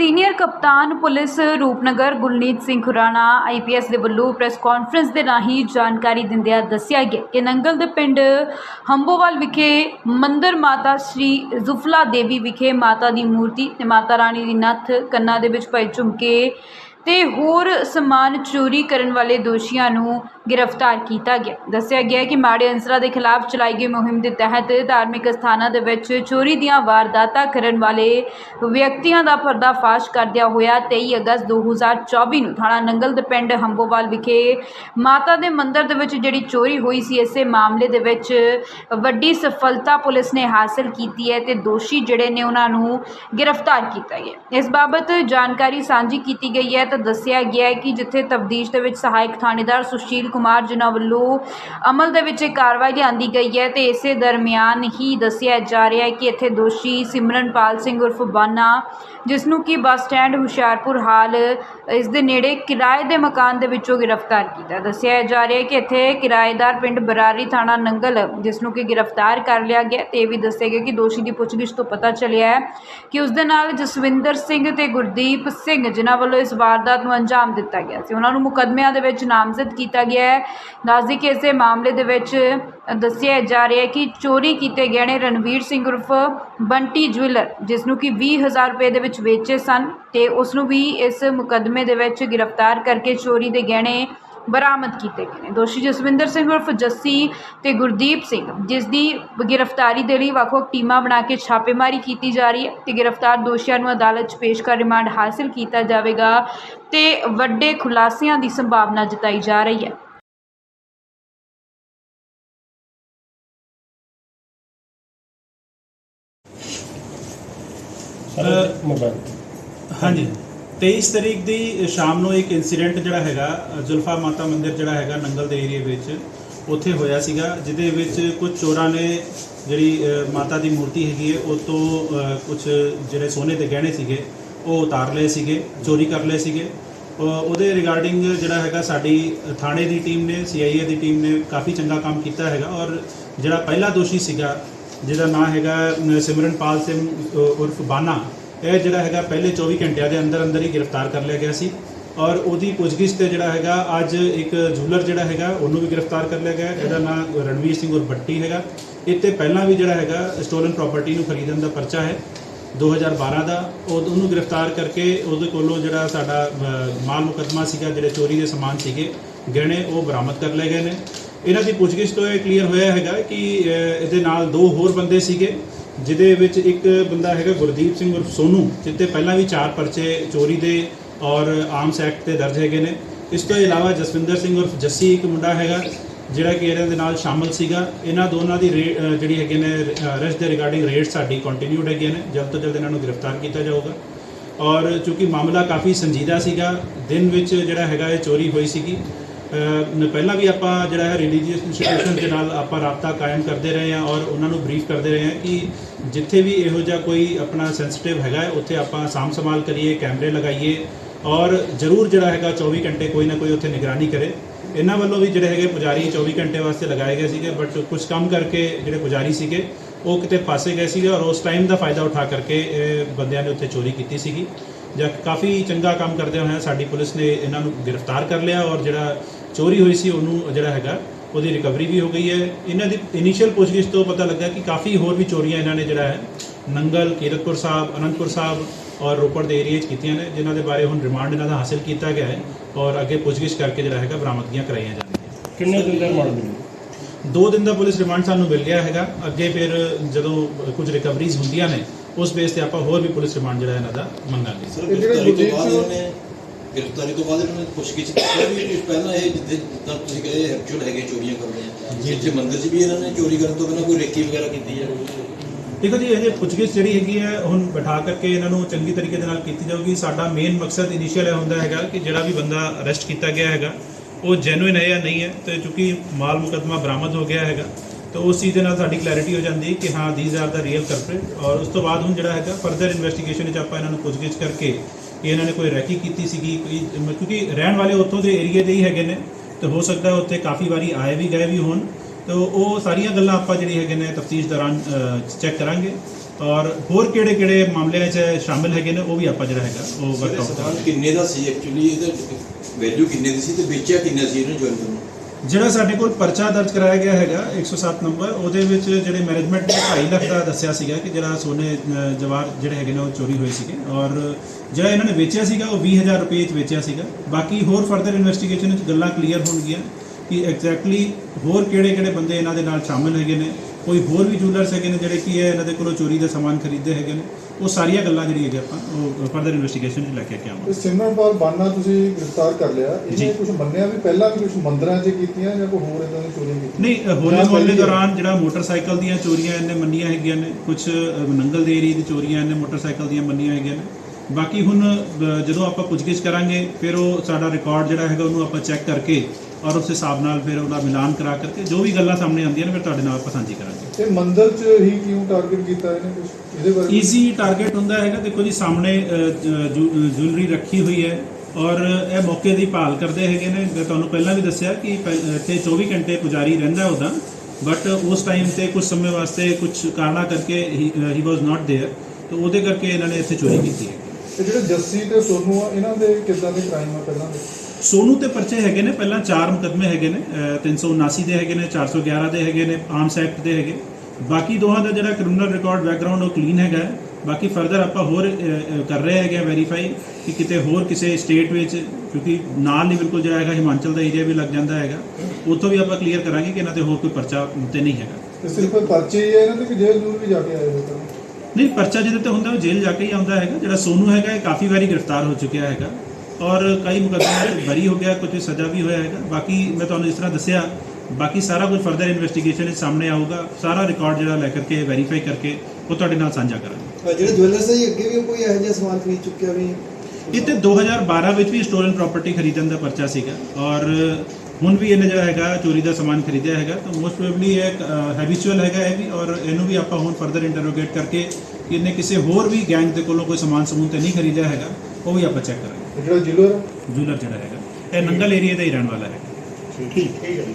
Senior ਕਪਤਾਨ police Rupnagar Gulneet Singh Khurana IPS ਦੇ ਵੱਲੋਂ ਪ੍ਰੈਸ ਕਾਨਫਰੰਸ ਦੇ ਰਾਹੀਂ ਜਾਣਕਾਰੀ ਦਿੰਦਿਆਂ ਦੱਸਿਆ ਗਿਆ ਕਿ ਨੰਗਲ ਦੇ ਪਿੰਡ ਹੰਬੋਵਾਲ ਵਿਖੇ ਮੰਦਰ ਮਾਤਾ ਸ਼੍ਰੀ ਜ਼ੁਫਲਾ ਦੇਵੀ ਵਿਖੇ ਮਾਤਾ ਦੀ ਮੂਰਤੀ ਤੇ ਮਾਤਾ ਰਾਣੀ ਦੀ ਨੱਥ ਕੰਨਾਂ ਦੇ ਵਿੱਚ ਪਏ ਝੁਮਕੇ ਤੇ ਹੋਰ ਸਮਾਨ ਚੋਰੀ ਕਰਨ ਵਾਲੇ ਦੋਸ਼ੀਆਂ ਨੂੰ ਗ੍ਰਿਫਤਾਰ ਕੀਤਾ ਗਿਆ। ਦੱਸਿਆ ਗਿਆ ਕਿ ਮਾੜੇ ਅੰਸਰਾਂ ਦੇ ਖਿਲਾਫ ਚਲਾਈ ਗਈ ਮੁਹਿੰਮ ਦੇ ਤਹਿਤ ਧਾਰਮਿਕ ਸਥਾਨਾਂ ਦੇ ਵਿੱਚ ਚੋਰੀ ਦੀਆਂ ਵਾਰਦਾਤਾਂ ਕਰਨ ਵਾਲੇ ਵਿਅਕਤੀਆਂ ਦਾ ਪਰਦਾਫਾਸ਼ ਕਰਦਿਆਂ ਹੋਇਆ 23 ਅਗਸਤ 2024 ਨੂੰ ਥਾਣਾ ਨੰਗਲ ਦੇ ਪਿੰਡ ਹੰਬੋਵਾਲ ਵਿਖੇ ਮਾਤਾ ਦੇ ਮੰਦਿਰ ਦੇ ਵਿੱਚ ਜਿਹੜੀ ਚੋਰੀ ਹੋਈ ਸੀ, ਇਸੇ ਮਾਮਲੇ ਦੇ ਵਿੱਚ ਵੱਡੀ ਸਫਲਤਾ ਪੁਲਿਸ ਨੇ ਹਾਸਲ ਕੀਤੀ ਹੈ ਤੇ ਦੋਸ਼ੀ ਜਿਹੜੇ ਨੇ ਉਹਨਾਂ ਨੂੰ ਗ੍ਰਿਫਤਾਰ ਕੀਤਾ ਗਿਆ ਇਸ ਬਾਬਤ ਜਾਣਕਾਰੀ ਸਾਂਝੀ ਕੀਤੀ ਗਈ ਹੈ ਤਾਂ ਦੱਸਿਆ ਗਿਆ ਹੈ ਕਿ ਜਿੱਥੇ ਤਬਦੀਸ਼ ਦੇ ਵਿੱਚ ਸਹਾਇਕ ਥਾਣੇਦਾਰ ਸੁਸ਼ੀਲ ਕੁਮਾਰ ਜਿਨ੍ਹਾਂ ਵੱਲੋਂ ਅਮਲ ਦੇ ਵਿੱਚ ਇਹ ਕਾਰਵਾਈ ਲਿਆਂਦੀ ਗਈ ਹੈ ਤੇ ਇਸੇ ਦਰਮਿਆਨ ਹੀ ਦੱਸਿਆ ਜਾ ਰਿਹਾ ਹੈ ਕਿ ਇੱਥੇ ਦੋਸ਼ੀ ਸਿਮਰਨਪਾਲ ਸਿੰਘ ਉਰਫ ਬਾਨਾ ਜਿਸ ਨੂੰ ਕਿ ਬੱਸ ਸਟੈਂਡ ਹੁਸ਼ਿਆਰਪੁਰ ਹਾਲ, ਇਸ ਦੇ ਨੇੜੇ ਕਿਰਾਏ ਦੇ ਮਕਾਨ ਦੇ ਵਿੱਚੋਂ ਗ੍ਰਿਫਤਾਰ ਕੀਤਾ। ਦੱਸਿਆ ਜਾ ਰਿਹਾ ਹੈ ਕਿ ਇੱਥੇ ਕਿਰਾਏਦਾਰ ਪਿੰਡ ਬਰਾਰੀ ਥਾਣਾ ਨੰਗਲ ਜਿਸ ਨੂੰ ਕਿ ਗ੍ਰਿਫਤਾਰ ਕਰ ਲਿਆ ਗਿਆ ਤੇ ਇਹ ਵੀ ਦੱਸਿਆ ਗਿਆ ਕਿ ਦੋਸ਼ੀ ਦੀ ਪੁੱਛਗਿੱਛ ਤੋਂ ਪਤਾ ਚੱਲਿਆ ਹੈ ਕਿ ਉਸ ਦੇ ਨਾਲ ਜਸਵਿੰਦਰ ਸਿੰਘ ਤੇ ਗੁਰਦੀਪ ਸਿੰਘ, ਜਿਨ੍ਹਾਂ ਵੱਲੋਂ ਇਸ ਵਾਰਦਾਤ ਨੂੰ ਅੰਜਾਮ ਦਿੱਤਾ ਗਿਆ ਸੀ। ਉਹਨਾਂ ਨੂੰ ਮੁਕੱਦਮਿਆਂ ਦੇ ਵਿੱਚ ਨਾਮਜ਼ਦ ਕੀਤਾ ਗਿਆ ਹੈ। ਦੱਸਦੀ ਕਿ ਇਸੇ ਮਾਮਲੇ ਦੇ ਵਿੱਚ ਦੱਸਿਆ ਜਾ ਰਿਹਾ ਹੈ ਕਿ ਚੋਰੀ ਕੀਤੇ ਗਏ ਨੇ ਰਣਵੀਰ ਸਿੰਘ ਉਰਫ ਬੰਟੀ ਜੁਐਲਰ ਜਿਸ ਨੂੰ ਕਿ 20000 ਰੁਪਏ ਦੇ ਵਿੱਚ ਵਿੱਚ ਵੇਚੇ ਸਨ ਤੇ ਉਸ ਨੂੰ ਵੀ ਇਸ ਮੁਕੱਦਮੇ ਦੇ ਵਿੱਚ ਗ੍ਰਿਫਤਾਰ ਕਰਕੇ ਚੋਰੀ ਦੇ ਗਹਿਣੇ ਬਰਾਮਦ ਕੀਤੇ ਗਏ ਨੇ। ਦੋਸ਼ੀ ਜਸਵਿੰਦਰ ਸਿੰਘ ਉਰਫ ਜੱਸੀ ਤੇ ਗੁਰਦੀਪ ਸਿੰਘ, ਜਿਸ ਦੀ ਗ੍ਰਿਫਤਾਰੀ ਦੇ ਲਈ ਵੱਖ-ਵੱਖ ਟੀਮਾਂ ਬਣਾ ਕੇ ਛਾਪੇਮਾਰੀ ਕੀਤੀ ਜਾ ਰਹੀ ਹੈ ਤੇ ਗ੍ਰਿਫਤਾਰ ਦੋਸ਼ੀਆਂ ਨੂੰ ਅਦਾਲਤ 'ਚ ਪੇਸ਼ ਕਰ ਰਿਮਾਂਡ ਹਾਸਲ ਕੀਤਾ ਜਾਵੇਗਾ ਤੇ ਵੱਡੇ ਖੁਲਾਸਿਆਂ ਦੀ ਸੰਭਾਵਨਾ ਜਤਾਈ ਜਾ ਰਹੀ ਹੈ। ਸਰ ਮੋਬਾਈਲ ਹਾਂਜੀ। 23 ਤਰੀਕ ਦੀ ਸ਼ਾਮ ਨੂੰ ਇੱਕ ਇਨਸੀਡੈਂਟ ਜਿਹੜਾ ਹੈਗਾ ਜ਼ੁਲਫਾ ਮਾਤਾ ਮੰਦਿਰ ਜਿਹੜਾ ਹੈਗਾ ਨੰਗਲ ਦੇ ਏਰੀਆ ਵਿੱਚ ਉੱਥੇ ਹੋਇਆ ਸੀਗਾ ਜਿਹਦੇ ਵਿੱਚ ਕੁਝ ਚੋਰਾਂ ਨੇ ਜਿਹੜੀ ਮਾਤਾ ਦੀ ਮੂਰਤੀ ਹੈਗੀ ਹੈ ਉਹ ਤੋਂ ਕੁਝ ਜਿਹੜੇ ਸੋਨੇ ਦੇ ਗਹਿਣੇ ਸੀਗੇ ਉਹ ਉਤਾਰ ਲਏ ਸੀਗੇ ਚੋਰੀ ਕਰ ਲਏ ਸੀਗੇ। ਉਹਦੇ ਰਿਗਾਰਡਿੰਗ ਜਿਹੜਾ ਹੈਗਾ ਸਾਡੀ ਥਾਣੇ ਦੀ ਟੀਮ ਨੇ ਸੀਆਈਏ ਦੀ ਟੀਮ ਨੇ ਕਾਫੀ ਚੰਗਾ ਕੰਮ ਕੀਤਾ ਹੈਗਾ ਔਰ ਜਿਹੜਾ ਪਹਿਲਾ ਦੋਸ਼ੀ ਸੀਗਾ ਜਿਹਦਾ ਨਾਮ ਹੈਗਾ ਸਿਮਰਨਪਾਲ ਸਿੰਘ ਉਰਫ ਬਾਨਾ। ਇਹ ਜਿਹੜਾ ਹੈਗਾ, ਪਹਿਲੇ 24 ਘੰਟਿਆਂ ਦੇ ਅੰਦਰ ਅੰਦਰ ਹੀ ਗ੍ਰਿਫਤਾਰ ਕਰ ਲਿਆ ਗਿਆ ਸੀ। ਔਰ ਉਹਦੀ ਪੁੱਛਗਿੱਛ ਤੇ ਜਿਹੜਾ ਹੈਗਾ, ਅੱਜ ਇੱਕ ਜੂਲਰ ਜਿਹੜਾ ਹੈਗਾ, ਉਹਨੂੰ ਵੀ ਗ੍ਰਿਫਤਾਰ ਕਰ ਲਿਆ ਗਿਆ। ਇਹਦਾ ਨਾਮ ਰਣਵੀਰ ਸਿੰਘ ਉਰ ਬੱਟੀ ਹੈਗਾ। ਇਹ ਤੇ ਪਹਿਲਾਂ ਵੀ ਜਿਹੜਾ ਹੈਗਾ ਸਟੋਲਨ ਪ੍ਰਾਪਰਟੀ ਨੂੰ ਖਰੀਦਣ ਦਾ ਪਰਚਾ ਹੈ 2012 ਦਾ। ਉਹਨੂੰ ਗ੍ਰਿਫਤਾਰ ਕਰਕੇ ਉਹਦੇ ਕੋਲੋਂ ਜਿਹੜਾ ਸਾਡਾ ਮਾਲ ਮੁਕੱਦਮਾ ਸੀਗਾ, ਜਿਹੜੇ ਚੋਰੀ ਦੇ ਸਮਾਨ ਸੀਗੇ, ਗਹਿਣੇ ਉਹ ਬਰਾਮਦ ਕਰ ਲਏ ਗਏ ਨੇ। ਇਹਨਾਂ ਦੀ ਪੁੱਛਗਿੱਛ ਤੋਂ ਇਹ ਕਲੀਅਰ ਹੋਇਆ ਹੈਗਾ ਕਿ ਅ, ਇਹਦੇ ਨਾਲ ਦੋ ਹੋਰ ਬੰਦੇ ਸੀਗੇ ਜਿਹਦੇ ਵਿੱਚ ਇੱਕ ਬੰਦਾ ਹੈਗਾ ਗੁਰਦੀਪ ਸਿੰਘ ਉਰਫ ਸੋਨੂ ਜਿੱਤੇ ਪਹਿਲਾਂ ਵੀ ਚਾਰ ਪਰਚੇ ਚੋਰੀ ਦੇ ਔਰ ਆਰਮਸ ਐਕਟ ਤੇ ਦਰਜ ਹੈਗੇ ਨੇ। ਇਸ ਤੋਂ ਇਲਾਵਾ ਜਸਵਿੰਦਰ ਸਿੰਘ ਉਰਫ ਜੱਸੀ ਇੱਕ ਮੁੰਡਾ ਹੈਗਾ ਜਿਹੜਾ ਕਿ ਇਹਨਾਂ ਦੇ ਨਾਲ ਸ਼ਾਮਲ ਸੀਗਾ। ਇਹਨਾਂ ਦੋਨਾਂ ਦੀ ਰੇ- ਜਿਹੜੀ ਹੈਗੇ ਨੇ ਅਰੈਸਟ ਦੇ ਰਿਗਾਰਡਿੰਗ ਰੇਡ ਸਾਡੀ ਕੰਟੀਨਿਊਡ ਹੈਗੀਆਂ ਨੇ। ਜਲਦ ਤੋਂ ਜਲਦ ਇਹਨਾਂ ਨੂੰ ਗ੍ਰਿਫਤਾਰ ਕੀਤਾ ਜਾਊਗਾ। ਔਰ ਚੂੰਕਿ ਮਾਮਲਾ ਕਾਫੀ ਸੰਜੀਦਾ ਸੀਗਾ। ਦਿਨ ਵਿੱਚ ਜਿਹੜਾ ਹੈਗਾ ਇਹ ਚੋਰੀ ਹੋਈ ਸੀਗੀ। ਪਹਿਲਾਂ ਵੀ ਆਪਾਂ ਜਿਹੜਾ ਹੈ ਰਿਲੀਜੀਅਸ ਇੰਸਟੀਟਿਊਸ਼ਨ ਦੇ ਨਾਲ ਆਪਾਂ ਰਾਬਤਾ ਕਾਇਮ ਕਰਦੇ ਰਹੇ ਹਾਂ ਔਰ ਉਹਨਾਂ ਨੂੰ ਬਰੀਫ ਕਰਦੇ ਰਹੇ ਹਾਂ ਕਿ ਜਿੱਥੇ ਵੀ ਇਹੋ ਜਿਹਾ ਕੋਈ ਆਪਣਾ ਸੈਂਸਿਟਿਵ ਹੈਗਾ ਉੱਥੇ ਆਪਾਂ ਸਾਂਭ ਸੰਭਾਲ ਕਰੀਏ, ਕੈਮਰੇ ਲਗਾਈਏ ਔਰ ਜ਼ਰੂਰ ਜਿਹੜਾ ਹੈਗਾ 24 ਘੰਟੇ ਕੋਈ ਨਾ ਕੋਈ ਉੱਥੇ ਨਿਗਰਾਨੀ ਕਰੇ। ਇਹਨਾਂ ਵੱਲੋਂ ਵੀ ਜਿਹੜੇ ਹੈਗੇ ਪੁਜਾਰੀ 24 ਘੰਟੇ ਵਾਸਤੇ ਲਗਾਏ ਗਏ ਸੀਗੇ ਬਟ ਕੁਝ ਕੰਮ ਕਰਕੇ ਜਿਹੜੇ ਪੁਜਾਰੀ ਸੀਗੇ ਉਹ ਕਿਤੇ ਫਸੇ ਗਏ ਸੀਗੇ ਔਰ ਉਸ ਟਾਈਮ ਦਾ ਫਾਇਦਾ ਉਠਾ ਕਰਕੇ ਇਹ ਬੰਦਿਆਂ ਨੇ ਉੱਥੇ ਚੋਰੀ ਕੀਤੀ ਸੀਗੀ। ਜਾਂ ਕਾਫੀ ਚੰਗਾ ਕੰਮ ਕਰਦੇ ਹੋਏ ਸਾਡੀ ਪੁਲਿਸ ਨੇ ਇਹਨਾਂ ਨੂੰ ਗ੍ਰਿਫਤਾਰ ਕਰ ਲਿਆ ਔਰ ਜਿਹੜਾ ਚੋਰੀ ਹੋਈ ਸੀ ਉਹਨੂੰ ਜਿਹੜਾ ਹੈਗਾ ਉਹਦੀ ਰਿਕਵਰੀ ਵੀ ਹੋ ਗਈ ਹੈ। ਇਹਨਾਂ ਦੀ ਇਨੀਸ਼ੀਅਲ ਪੁੱਛਗਿੱਛ ਤੋਂ ਪਤਾ ਲੱਗਾ ਕਿ ਕਾਫੀ ਹੋਰ ਵੀ ਚੋਰੀਆਂ ਇਹਨਾਂ ਨੇ ਜਿਹੜਾ ਹੈ, ਨੰਗਲ, ਕੀਰਤਪੁਰ ਸਾਹਿਬ, ਅਨੰਦਪੁਰ ਸਾਹਿਬ ਔਰ ਰੋਪੜ ਦੇ ਏਰੀਆ 'ਚ ਕੀਤੀਆਂ ਨੇ, ਜਿਨ੍ਹਾਂ ਦੇ ਬਾਰੇ ਹੁਣ ਰਿਮਾਂਡ ਇਹਨਾਂ ਦਾ ਹਾਸਲ ਕੀਤਾ ਗਿਆ ਹੈ ਔਰ ਅੱਗੇ ਪੁੱਛਗਿੱਛ ਕਰਕੇ ਜਿਹੜਾ ਹੈਗਾ ਬਰਾਮਦਗੀਆਂ ਕਰਾਈਆਂ ਜਾਣਗੀਆਂ ਕਿੰਨੇ ਦਿਨ ਦਾ ਮਾਮਲਾ 2 ਦਿਨ ਦਾ ਪੁਲਿਸ ਰਿਮਾਂਡ ਸਾਨੂੰ ਮਿਲ ਗਿਆ ਹੈਗਾ। ਅੱਗੇ ਫਿਰ ਜਦੋਂ ਕੁਝ ਰਿਕਵਰੀਜ਼ ਹੁੰਦੀਆਂ ਨੇ ਉਸ ਬੇਸ ਤੇ ਆਪਾਂ ਹੋਰ ਵੀ ਪੁਲਿਸ ਰਿਮਾਂਡ ਜਿਹੜਾ ਇਹਨਾਂ ਦਾ ਮੰਗਾਂਗੇ। ਗ੍ਰਿਫਤਾਰੀ ਤੋਂ ਬਾਅਦ ਉਹਨੇ ਗ੍ਰਿਫਤਾਰੀ ਤੋਂ ਬਾਅਦ ਇਹਨਾਂ ਕੀਤੀ ਵੀ ਪਹਿਲਾਂ ਇਹ ਜਿੱਦੇ ਜਿੱਦਾਂ ਤੁਸੀਂ ਕਹੇ ਐਕਚੁਅਲ ਹੈਗੇ ਚੋਰੀਆਂ ਕਰਦੇ ਆ। ਜੇ ਮੰਦਿਰ 'ਚ ਵੀ ਇਹਨਾਂ ਨੇ ਚੋਰੀ ਕਰਨ ਤੋਂ ਪਹਿਲਾਂ ਕੋਈ ਰੇਕੀ ਵਗੈਰਾ ਕੀਤੀ ਹੈ ਦੇਖੋ ਜੀ ਇਹ ਪੁੱਛਗਿੱਛ ਜਿਹੜੀ ਹੈਗੀ ਹੈ ਹੁਣ ਬਿਠਾ ਕਰਕੇ ਇਹਨਾਂ ਨੂੰ ਚੰਗੀ ਤਰੀਕੇ ਦੇ ਨਾਲ ਕੀਤੀ ਜਾਊਗੀ। ਸਾਡਾ ਮੇਨ ਮਕਸਦ ਇਨੀਸ਼ੀਅਲ ਇਹ ਹੁੰਦਾ ਹੈਗਾ ਕਿ ਜਿਹੜਾ ਵੀ ਬੰਦਾ ਅਰੈਸਟ ਕੀਤਾ ਗਿਆ ਹੈਗਾ ਉਹ ਜੈਨੂਇਨ ਹੈ ਜਾਂ ਨਹੀਂ ਹੈ, ਤੇ ਕਿਉਂਕਿ ਮਾਲ ਮੁਕੱਦਮਾ ਬਰਾਮਦ ਹੋ ਗਿਆ ਹੈਗਾ, ਤਾਂ ਉਸ ਚੀਜ਼ ਦੇ ਨਾਲ ਸਾਡੀ ਕਲੈਰਿਟੀ ਹੋ ਜਾਂਦੀ ਕਿ ਹਾਂ these are the real culprit ਔਰ ਉਸ ਤੋਂ ਬਾਅਦ ਹੁਣ ਜਿਹੜਾ ਹੈਗਾ ਫਰਦਰ ਇਨਵੈਸਟੀਗੇਸ਼ਨ ਵਿੱਚ ਆਪਾਂ ਇਹਨਾਂ ਨੂੰ ਪੁੱਛਗਿੱਛ ਕਰਕੇ ਕਿ ਇਹਨਾਂ ਨੇ ਕੋਈ ਰੈਕੀ ਕੀਤੀ ਸੀਗੀ, ਕੋਈ ਕਿਉਂਕਿ ਰਹਿਣ ਵਾਲੇ ਉੱਥੋਂ ਦੇ ਏਰੀਆ ਦੇ ਹੀ ਹੈਗੇ ਨੇ, ਤੇ ਹੋ ਸਕਦਾ ਉੱਥੇ ਕਾਫੀ ਵਾਰੀ ਆਏ ਵੀ ਗਏ ਵੀ ਹੋਣ, ਤਾਂ ਉਹ ਸਾਰੀਆਂ ਗੱਲਾਂ ਆਪਾਂ ਜਿਹੜੀ ਹੈਗੇ ਨੇ ਤਫਤੀਸ਼ ਦੌਰਾਨ ਚੈੱਕ ਕਰਾਂਗੇ। ਔਰ ਹੋਰ ਕਿਹੜੇ ਕਿਹੜੇ ਮਾਮਲਿਆਂ 'ਚ ਸ਼ਾਮਿਲ ਹੈਗੇ ਨੇ ਉਹ ਵੀ ਆਪਾਂ ਜਿਹੜਾ ਹੈਗਾ ਉਹ ਸਮਾਨ ਕਰਾਂਗੇ। ਕਿੰਨੇ ਦਾ ਸੀ ਐਕਚੁਅਲੀ ਇਹਦਾ ਵੈਲਿਊ ਕਿੰਨੇ ਦੀ ਸੀ ਤੇ ਵੇਚਿਆ ਕਿੰਨੇ ਸੀ ਇਹਨੂੰ ਜੁਐਲਰ ਨੂੰ ਜਿਹੜਾ ਸਾਡੇ ਕੋਲ ਪਰਚਾ ਦਰਜ ਕਰਾਇਆ ਗਿਆ ਹੈਗਾ 107 ਨੰਬਰ ਉਹਦੇ ਵਿੱਚ ਜਿਹੜੇ ਮੈਨੇਜਮੈਂਟ ਨੇ 2.5 ਲੱਖ ਦਾ ਦੱਸਿਆ ਸੀਗਾ ਕਿ ਜਿਹੜਾ ਸੋਨੇ ਅ, ਜਵਾਹਰ ਜਿਹੜੇ ਹੈਗੇ ਨੇ ਉਹ ਚੋਰੀ ਹੋਏ ਸੀਗੇ ਔਰ ਜਿਹੜਾ ਇਹਨਾਂ ਨੇ ਵੇਚਿਆ ਸੀਗਾ ਉਹ 20000 ਰੁਪਏ 'ਚ ਵੇਚਿਆ ਸੀਗਾ। ਬਾਕੀ ਹੋਰ ਫਰਦਰ ਇਨਵੈਸਟੀਗੇਸ਼ਨ ਵਿੱਚ ਗੱਲਾਂ ਕਲੀਅਰ ਹੋਣਗੀਆਂ ਕਿ ਐਗਜ਼ੈਕਟਲੀ ਹੋਰ ਕਿਹੜੇ ਕਿਹੜੇ ਬੰਦੇ ਇਹਨਾਂ ਦੇ ਨਾਲ ਸ਼ਾਮਿਲ ਹੈਗੇ ਨੇ ਕੋਈ ਹੋਰ ਵੀ ਜੂਲਰਸ ਹੈਗੇ ਨੇ ਜਿਹੜੇ ਕੀ ਹੈ ਇਹਨਾਂ ਦੇ ਕੋਲੋਂ ਚੋਰੀ ਦਾ ਸਮਾਨ ਖਰੀਦਦੇ ਹੈਗੇ ਨੇ ਉਹ ਸਾਰੀਆਂ ਗੱਲਾਂ ਜਿਹੜੀ ਹੈਗੇ ਆਪਾਂ ਉਹ ਫਰਦਰ ਇਨਵੈਸਟੀਗੇਸ਼ਨ 'ਚ ਲੈ ਕੇ ਆਵਾਂਗੇ ਸਿਮਰਨਪਾਲ ਬਾਨਾ ਤੁਸੀਂ ਗ੍ਰਿਫਤਾਰ ਕਰ ਲਿਆ। ਇਹਨੇ ਕੁਝ ਮੰਨਿਆ ਵੀ ਪਹਿਲਾਂ ਵੀ ਕੁਝ ਮੰਦਰਾਂ 'ਚ ਕੀਤੀਆਂ ਜਾਂ ਕੋਈ ਹੋਰ ਇਦਾਂ ਦੀ ਚੋਰੀਆਂ ਕੀਤੀਆਂ ਨਹੀਂ ਹੋਲੇ ਮਹੱਲੇ? ਦੌਰਾਨ ਜਿਹੜਾ ਮੋਟਰਸਾਈਕਲ ਦੀਆਂ ਚੋਰੀਆਂ ਇਹਨੇ ਮੰਨੀਆਂ ਹੈਗੀਆਂ ਨੇ ਕੁਝ ਨੰਗਲ ਦੇ ਏਰੀਏ ਦੀ ਚੋਰੀਆਂ ਇਹਨੇ ਮੋਟਰਸਾਈਕਲ ਦੀਆਂ ਮੰਨੀਆਂ ਹੈਗੀਆਂ ਨੇ ਬਾਕੀ ਹੁਣ ਜਦੋਂ ਆਪਾਂ ਪੁੱਛਗਿੱਛ ਕਰਾਂਗੇ ਫਿਰ ਉਹ ਸਾਡਾ ਰਿਕਾਰਡ ਜਿਹੜਾ ਹੈਗਾ ਉਹਨੂੰ ਆਪਾਂ ਚੈੱਕ ਕਰਕੇ ਔਰ ਉਸ ਹਿਸਾਬ ਨਾਲ ਫਿਰ ਉਹਦਾ ਮਿਲਾਨ ਕਰਾ ਕਰਕੇ ਜੋ ਵੀ ਗੱਲਾਂ ਸਾਹਮਣੇ ਆਉਂਦੀਆਂ ਨੇ ਫਿਰ ਤੁਹਾਡੇ ਨਾਲ ਆਪਾਂ ਸਾਂਝੀ ਕਰਾਂਗੇ। ਤੇ ਮੰਦਰ 'ਚ ਹੀ ਕਿਉਂ ਟਾਰਗੇਟ ਕੀਤਾ ਇਹਨੇ ਕੁਝ ਇਹਦੇ ਬਾਰੇ ਈਜ਼ੀ ਟਾਰਗੇਟ ਹੁੰਦਾ ਹੈਗਾ। ਦੇਖੋ ਜੀ ਸਾਹਮਣੇ ਜੁਐਲਰੀ ਰੱਖੀ ਹੋਈ ਹੈ ਔਰ ਇਹ ਮੌਕੇ ਦੀ ਭਾਲ ਕਰਦੇ ਹੈਗੇ ਨੇ। ਮੈਂ ਤੁਹਾਨੂੰ ਪਹਿਲਾਂ ਵੀ ਦੱਸਿਆ ਕਿ ਇੱਥੇ 24 ਘੰਟੇ ਪੁਜਾਰੀ ਰਹਿੰਦਾ ਉਹਦਾ ਬਟ ਉਸ ਟਾਈਮ ਤੇ ਕੁਝ ਸਮੇਂ ਵਾਸਤੇ ਕੁਝ ਕਾਰਨਾ ਕਰਕੇ ਹੀ ਵਾਸ ਨਾਟ ਦੇਅਰ ਤੇ ਉਹਦੇ ਕਰਕੇ ਇਹਨਾਂ ਨੇ ਇੱਥੇ ਚੋਰੀ ਕੀਤੀ ਹੈ। ਤੇ ਜਿਹੜੇ ਜੱਸੀ ਤੇ ਸੋਨੂ ਆ ਇਹਨਾਂ ਦੇ ਕਿੱਦਾਂ ਦੇ ਕ੍ਰਾਈਮ ਆ ਪਹਿਲਾਂ ਦੇ? ਸੋਨੂ ਤੇ ਪਰਚੇ ਹੈਗੇ ਨੇ ਪਹਿਲਾਂ ਚਾਰ ਮੁਕਦਮੇ ਹੈਗੇ ਨੇ ਅਹ 379 ਦੇ ਹੈਗੇ ਨੇ 411 ਦੇ ਹੈਗੇ ਨੇ ਆਰਮਸ ਐਕਟ ਦੇ ਹੈਗੇ। ਬਾਕੀ ਦੋਹਾਂ ਦਾ ਜਿਹੜਾ ਕ੍ਰਿਮੀਨਲ ਰਿਕਾਰਡ ਬੈਕਗ੍ਰਾਉਂਡ ਉਹ ਕਲੀਨ ਹੈਗਾ ਹੈ। ਬਾਕੀ ਫਰਦਰ ਆਪਾਂ ਹੋਰ ਕਰ ਰਹੇ ਹੈਗੇ ਵੈਰੀਫਾਈ ਕਿ ਕਿਤੇ ਹੋਰ ਕਿਸੇ ਸਟੇਟ ਵਿੱਚ ਕਿਉਂਕਿ ਨਾਲ ਹੀ ਬਿਲਕੁਲ ਜਿਹੜਾ ਹੈਗਾ ਹਿਮਾਚਲ ਦਾ ਏਰੀਆ ਵੀ ਲੱਗ ਜਾਂਦਾ ਹੈਗਾ। ਉੱਥੋਂ ਵੀ ਆਪਾਂ ਕਲੀਅਰ ਕਰਾਂਗੇ ਕਿ ਇਹਨਾਂ ਤੇ ਹੋਰ ਕੋਈ ਪਰਚਾ ਤੇ ਨਹੀਂ ਹੈਗਾ। ਸਿਰਫ ਪਰਚੇ ਹੀ ਆ ਇਹਨਾਂ ਕਿ ਜੇਲ੍ਹ ਜੂਲ ਵੀ ਜਾ ਕੇ ਆਏ ਹੋ ਤਾਂ? ਨਹੀਂ ਪਰਚਾ ਜਿਹਦੇ ਤੇ ਹੁੰਦਾ ਉਹ ਜੇਲ੍ਹ ਜਾ ਕੇ ਹੀ ਆਉਂਦਾ ਹੈਗਾ। ਜਿਹੜਾ ਸੋਨੂ ਹੈਗਾ ਇਹ ਕਾਫੀ ਵਾਰੀ ਗ੍ਰਿਫਤਾਰ ਹੋ ਚੁੱਕਿਆ ਹੈਗਾ। ਔਰ ਕਈ ਮੁਕੱਦਮਿਆਂ ਵਿੱਚ ਬਰੀ ਹੋ ਗਿਆ ਕੁਝ ਸਜ਼ਾ ਵੀ ਹੋਇਆ ਹੈਗਾ। ਬਾਕੀ ਮੈਂ ਤੁਹਾਨੂੰ ਇਸ ਤਰ੍ਹਾਂ ਦੱਸਿਆ ਬਾਕੀ ਸਾਰਾ ਕੁਝ ਫਰਦਰ ਇਨਵੈਸਟੀਗੇਸ਼ਨ ਵਿੱਚ ਸਾਹਮਣੇ ਆਊਗਾ। ਸਾਰਾ ਰਿਕਾਰਡ ਜਿਹੜਾ ਲੈ ਕਰਕੇ ਵੈਰੀਫਾਈ ਕਰਕੇ ਉਹ ਤੁਹਾਡੇ ਨਾਲ ਸਾਂਝਾ ਕਰਾਂਗੇ। ਜਿਹੜੇ ਜੁਐਲਰਸ ਹੈ ਅੱਗੇ ਵੀ ਕੋਈ ਇਹੋ ਜਿਹਾ ਸਮਾਨ ਖਰੀਦ ਚੁੱਕਿਆ ਵੀ? ਤੇ 2012 ਵਿੱਚ ਵੀ ਸਟੋਲਨ ਪ੍ਰਾਪਰਟੀ ਖਰੀਦਣ ਦਾ ਪਰਚਾ ਸੀਗਾ। ਔਰ ਹੁਣ ਵੀ ਇਹਨੇ ਜਿਹੜਾ ਹੈਗਾ ਚੋਰੀ ਦਾ ਸਮਾਨ ਖਰੀਦਿਆ ਹੈਗਾ। ਤਾਂ ਮੋਸਟ ਪ੍ਰੋਬਬਲੀ ਇਹ ਹੈਬਿਚੁਅਲ ਹੈਗਾ ਇਹ ਵੀ। ਔਰ ਇਹਨੂੰ ਵੀ ਆਪਾਂ ਹੁਣ ਫਰਦਰ ਇੰਟਰੋਗੇਟ ਕਰਕੇ ਇਹਨੇ ਕਿਸੇ ਹੋਰ ਵੀ ਗੈਂਗ ਦੇ ਕੋਲੋਂ ਕੋਈ ਸਮਾਨ ਸਮੂਨ ਤੇ ਨਹੀਂ ਖਰੀਦਿਆ ਹੈਗਾ ਉਹ ਵੀ ਆਪਾਂ ਚੈੱਕ ਕਰਾਂਗੇ। ਜਿਹੜਾ ਜਿਲਰ ਜੂਲਰ ਜਿਹੜਾ ਹੈਗਾ। ਇਹ ਨੰਗਲ ਏਰੀਆ ਦਾ ਹੀ ਰਹਿਣ ਵਾਲਾ ਹੈ। ਠੀਕ ਠੀਕ ਹੈ ਜੀ।